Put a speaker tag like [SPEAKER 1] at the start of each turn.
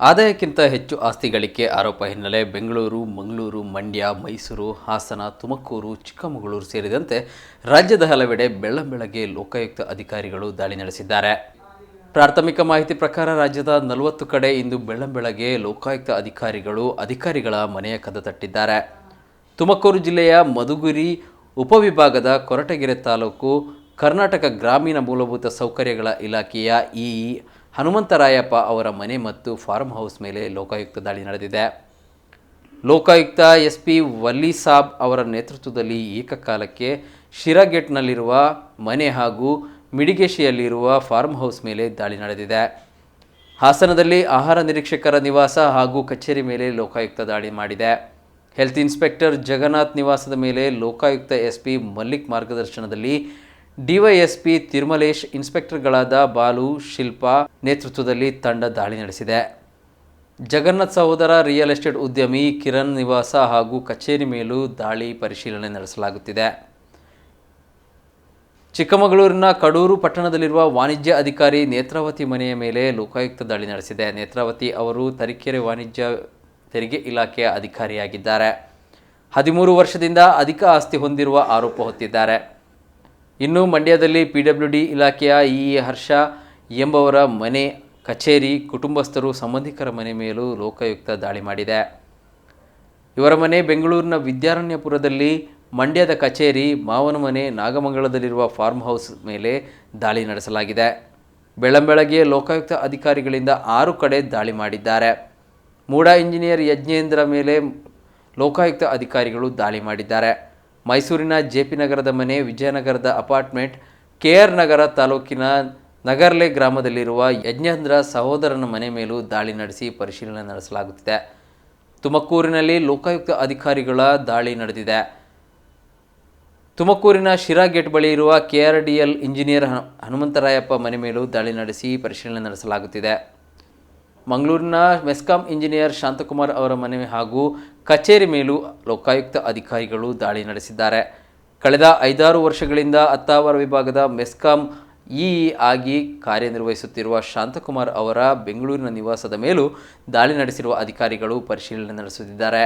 [SPEAKER 1] ಆದಾಯಕ್ಕಿಂತ ಹೆಚ್ಚು ಆಸ್ತಿ ಗಳಿಕೆ ಆರೋಪ ಹಿನ್ನೆಲೆ ಬೆಂಗಳೂರು, ಮಂಗಳೂರು, ಮಂಡ್ಯ, ಮೈಸೂರು, ಹಾಸನ, ತುಮಕೂರು, ಚಿಕ್ಕಮಗಳೂರು ಸೇರಿದಂತೆ ರಾಜ್ಯದ ಹಲವೆಡೆ ಬೆಳ್ಳಂಬೆಳಗ್ಗೆ ಲೋಕಾಯುಕ್ತ ಅಧಿಕಾರಿಗಳು ದಾಳಿ ನಡೆಸಿದ್ದಾರೆ. ಪ್ರಾಥಮಿಕ ಮಾಹಿತಿ ಪ್ರಕಾರ ರಾಜ್ಯದ ನಲವತ್ತು ಕಡೆ ಇಂದು ಬೆಳ್ಳಂಬೆಳಗ್ಗೆ ಲೋಕಾಯುಕ್ತ ಅಧಿಕಾರಿಗಳು ಅಧಿಕಾರಿಗಳ ಮನೆಯ ಕದ ತಟ್ಟಿದ್ದಾರೆ. ತುಮಕೂರು ಜಿಲ್ಲೆಯ ಮಧುಗುರಿ ಉಪವಿಭಾಗದ ಕೊರಟಗೆರೆ ತಾಲೂಕು ಕರ್ನಾಟಕ ಗ್ರಾಮೀಣ ಮೂಲಭೂತ ಸೌಕರ್ಯಗಳ ಇಲಾಖೆಯ ಇ ಹನುಮಂತರಾಯಪ್ಪ ಅವರ ಮನೆ ಮತ್ತು ಫಾರ್ಮ್ ಹೌಸ್ ಮೇಲೆ ಲೋಕಾಯುಕ್ತ ದಾಳಿ ನಡೆದಿದೆ. ಲೋಕಾಯುಕ್ತ ಎಸ್ ಪಿ ವಲ್ಲಿಸಾಬ್ ಅವರ ನೇತೃತ್ವದಲ್ಲಿ ಏಕಕಾಲಕ್ಕೆ ಶಿರಾಗೇಟ್ನಲ್ಲಿರುವ ಮನೆ ಹಾಗೂ ಮಿಡಿಗೇಶಿಯಲ್ಲಿರುವ ಫಾರ್ಮ್ ಹೌಸ್ ಮೇಲೆ ದಾಳಿ ನಡೆದಿದೆ. ಹಾಸನದಲ್ಲಿ ಆಹಾರ ನಿರೀಕ್ಷಕರ ನಿವಾಸ ಹಾಗೂ ಕಚೇರಿ ಮೇಲೆ ಲೋಕಾಯುಕ್ತ ದಾಳಿ ಮಾಡಿದೆ. ಹೆಲ್ತ್ ಇನ್ಸ್ಪೆಕ್ಟರ್ ಜಗನ್ನಾಥ್ ನಿವಾಸದ ಮೇಲೆ ಲೋಕಾಯುಕ್ತ ಎಸ್ ಪಿ ಮಲ್ಲಿಕ್ ಮಾರ್ಗದರ್ಶನದಲ್ಲಿ ಡಿವೈಎಸ್ಪಿ ತಿರುಮಲೇಶ್ ಇನ್ಸ್ಪೆಕ್ಟರ್ಗಳಾದ ಬಾಲು, ಶಿಲ್ಪಾ ನೇತೃತ್ವದಲ್ಲಿ ತಂಡ ದಾಳಿ ನಡೆಸಿದೆ. ಜಗನ್ನಾಥ್ ಸಹೋದರ ರಿಯಲ್ ಎಸ್ಟೇಟ್ ಉದ್ಯಮಿ ಕಿರಣ್ ನಿವಾಸ ಹಾಗೂ ಕಚೇರಿ ಮೇಲೂ ದಾಳಿ ಪರಿಶೀಲನೆ ನಡೆಸಲಾಗುತ್ತಿದೆ. ಚಿಕ್ಕಮಗಳೂರಿನ ಕಡೂರು ಪಟ್ಟಣದಲ್ಲಿರುವ ವಾಣಿಜ್ಯ ಅಧಿಕಾರಿ ನೇತ್ರಾವತಿ ಮನೆಯ ಮೇಲೆ ಲೋಕಾಯುಕ್ತ ದಾಳಿ ನಡೆಸಿದೆ. ನೇತ್ರಾವತಿ ಅವರು ತರೀಕೆರೆ ವಾಣಿಜ್ಯ ತೆರಿಗೆ ಇಲಾಖೆಯ ಅಧಿಕಾರಿಯಾಗಿದ್ದಾರೆ. ಹದಿಮೂರು ವರ್ಷದಿಂದ ಅಧಿಕ ಆಸ್ತಿ ಹೊಂದಿರುವ ಆರೋಪ ಹೊತ್ತಿದ್ದಾರೆ. ಇನ್ನು ಮಂಡ್ಯದಲ್ಲಿ ಪಿ ಡಬ್ಲ್ಯೂ ಡಿ ಇಲಾಖೆಯ ಇ ಹರ್ಷ ಎಂಬವರ ಮನೆ ಕಚೇರಿ ಕುಟುಂಬಸ್ಥರು ಸಂಬಂಧಿಕರ ಮನೆ ಮೇಲೂ ಲೋಕಾಯುಕ್ತ ದಾಳಿ ಮಾಡಿದೆ. ಇವರ ಮನೆ ಬೆಂಗಳೂರಿನ ವಿದ್ಯಾರಣ್ಯಪುರದಲ್ಲಿ ಮಂಡ್ಯದ ಕಚೇರಿ ಮಾವನ ಮನೆ ನಾಗಮಂಗಲದಲ್ಲಿರುವ ಫಾರ್ಮ್ ಹೌಸ್ ಮೇಲೆ ದಾಳಿ ನಡೆಸಲಾಗಿದೆ. ಬೆಳ್ಳಂಬೆಳಗ್ಗೆ ಲೋಕಾಯುಕ್ತ ಅಧಿಕಾರಿಗಳಿಂದ ಆರು ಕಡೆ ದಾಳಿ ಮಾಡಿದ್ದಾರೆ. ಮೂಡಾ ಇಂಜಿನಿಯರ್ ಯಜ್ಞೇಂದ್ರ ಮೇಲೆ ಲೋಕಾಯುಕ್ತ ಅಧಿಕಾರಿಗಳು ದಾಳಿ ಮಾಡಿದ್ದಾರೆ. ಮೈಸೂರಿನ ಜೆ ಪಿ ನಗರದ ಮನೆ, ವಿಜಯನಗರದ ಅಪಾರ್ಟ್ಮೆಂಟ್, ಕೆ ಆರ್ ನಗರ ತಾಲೂಕಿನ ನಗರ್ಲೆ ಗ್ರಾಮದಲ್ಲಿರುವ ಯಜ್ಞೇಂದ್ರ ಸಹೋದರನ ಮನೆ ಮೇಲೂ ದಾಳಿ ನಡೆಸಿ ಪರಿಶೀಲನೆ ನಡೆಸಲಾಗುತ್ತಿದೆ. ತುಮಕೂರಿನಲ್ಲಿ ಲೋಕಾಯುಕ್ತ ಅಧಿಕಾರಿಗಳ ದಾಳಿ ನಡೆದಿದೆ. ತುಮಕೂರಿನ ಶಿರಾ ಗೇಟ್ ಬಳಿ ಇರುವ ಎಲ್ ಇಂಜಿನಿಯರ್ ಹನು- ಹನುಮಂತರಾಯಪ್ಪ ಮನೆ ಮೇಲೂ ದಾಳಿ ನಡೆಸಿ ಪರಿಶೀಲನೆ ನಡೆಸಲಾಗುತ್ತಿದೆ. ಮಂಗಳೂರಿನ ಮೆಸ್ಕಾಂ ಇಂಜಿನಿಯರ್ ಶಾಂತಕುಮಾರ್ ಅವರ ಮನೆ ಹಾಗೂ ಕಚೇರಿ ಮೇಲೂ ಲೋಕಾಯುಕ್ತ ಅಧಿಕಾರಿಗಳು ದಾಳಿ ನಡೆಸಿದ್ದಾರೆ. ಕಳೆದ ಐದಾರು ವರ್ಷಗಳಿಂದ ಅತ್ತಾವರ ವಿಭಾಗದ ಮೆಸ್ಕಾಂ ಇ ಆಗಿ ಕಾರ್ಯನಿರ್ವಹಿಸುತ್ತಿರುವ ಶಾಂತಕುಮಾರ್ ಅವರ ಬೆಂಗಳೂರಿನ ನಿವಾಸದ ಮೇಲೂ ದಾಳಿ ನಡೆಸಿರುವ ಅಧಿಕಾರಿಗಳು ಪರಿಶೀಲನೆ ನಡೆಸುತ್ತಿದ್ದಾರೆ.